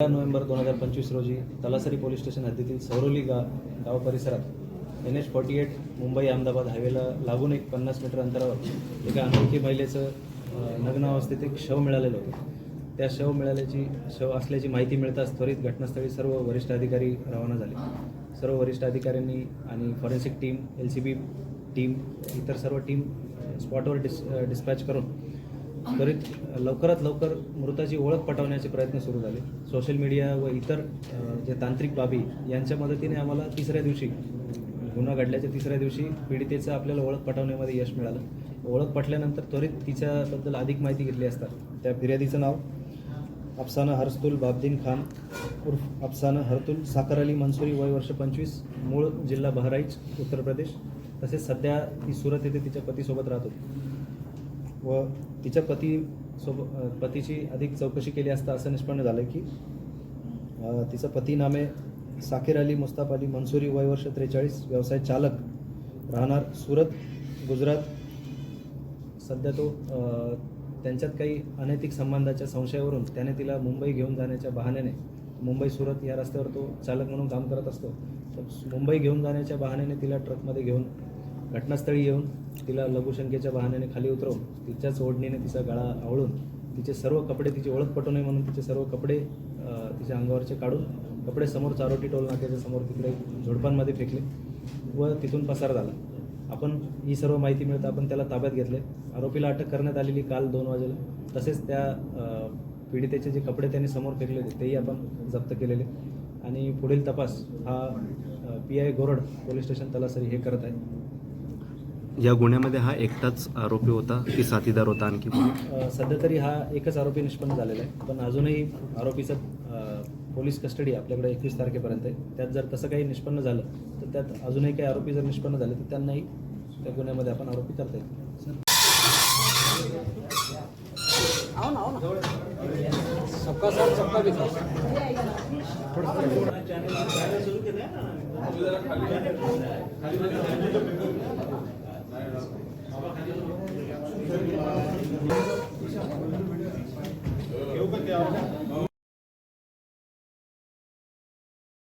तेरा नोव्हेंबर दोन हजार पंचवीस रोजी तलासरी पोलीस स्टेशन हद्दीतील सौरोली गा गाव परिसरात N H forty eight Mumbai Ahmedabad हायवेला लागून एक पन्नास मीटर अंतरावर एका अनोळखी महिलेचं अ, नग्न अवस्थेत एक शव मिळालेलं होतं. त्या शव मिळाल्याची शव असल्याची माहिती मिळताच त्वरित घटनास्थळी सर्व वरिष्ठ अधिकारी रवाना झाले. सर्व वरिष्ठ अधिकाऱ्यांनी आणि forensic team L C B team इतर सर्व टीम स्पॉटवर डिस डिस्पॅच करून त्वरित लवकरात लवकर मृताची ओळख पटवण्याचे प्रयत्न सुरू झाले. सोशल मीडिया व इतर जे तांत्रिक बाबी यांच्या मदतीने आम्हाला तिसऱ्या दिवशी गुन्हा घडल्याच्या तिसऱ्या दिवशी पीडितेचं आपल्याला ओळख पटवण्यामध्ये यश मिळालं. ओळख पटल्यानंतर त्वरित तिच्याबद्दल अधिक माहिती घेतली असता. त्या फिर्यादीचं नाव अफसाना हरस्तुल बाबदीन खान उर्फ अफसाना हरतुल साकर अली मंसुरी वय वर्ष पंचवीस मूळ जिल्हा बहराईच उत्तर प्रदेश. तसेच सध्या ती सुरत येथे तिच्या पतीसोबत राहत होती. व तिच्या पती सोब पतीची अधिक चौकशी केली असता असं निष्पन्न झालं की तिचं पती नामे साकीर अली मुस्ताफ अली मंसुरी वय वर्ष त्रेचाळीस व्यवसाय चालक राहणार सुरत गुजरात. सध्या तो त्यांच्यात काही अनैतिक संबंधाच्या संशयावरून त्याने तिला मुंबई घेऊन जाण्याच्या बहाण्याने मुंबई सुरत या रस्त्यावर तो चालक म्हणून काम करत असतो. तर मुंबई घेऊन जाण्याच्या बहाण्याने तिला ट्रकमध्ये घेऊन घटनास्थळी येऊन तिला लघुशंकेच्या वाहनाने खाली उतरवून तिच्याच ओढणीने तिचा गळा आवळून तिचे सर्व कपडे तिची ओळख पटू नये म्हणून तिचे सर्व कपडे तिच्या अंगावरचे काढून कपडे समोर चारोटी टोल नाक्याच्या समोर तिकडे झोडपांमध्ये फेकले व तिथून पसार झाला. आपण ही सर्व माहिती मिळता आपण त्याला ताब्यात घेतले. आरोपीला अटक करण्यात आलेली काल दोन वाजेला. तसेच त्या पीडितेचे जे कपडे त्यांनी समोर फेकले होते तेही आपण जप्त केलेले. आणि पुढील तपास हा P I Gorad police station Talasari हे करत आहे. या गुन्ह्यामध्ये हा एकटाच आरोपी होता की साथीदार होता आणखी सध्या तरी हा एकच आरोपी निष्पन्न झालेला आहे. पण अजूनही आरोपीचं पोलीस कस्टडी आपल्याकडे एकवीस तारखेपर्यंत आहे. त्यात जर तसं काही निष्पन्न झालं तर त्यात अजूनही काही आरोपी जर निष्पन्न झाले तर त्यांनाही त्या गुन्ह्यामध्ये आपण आरोपी करता येईल. आओ ना आओ ना? सबका घेऊ का ते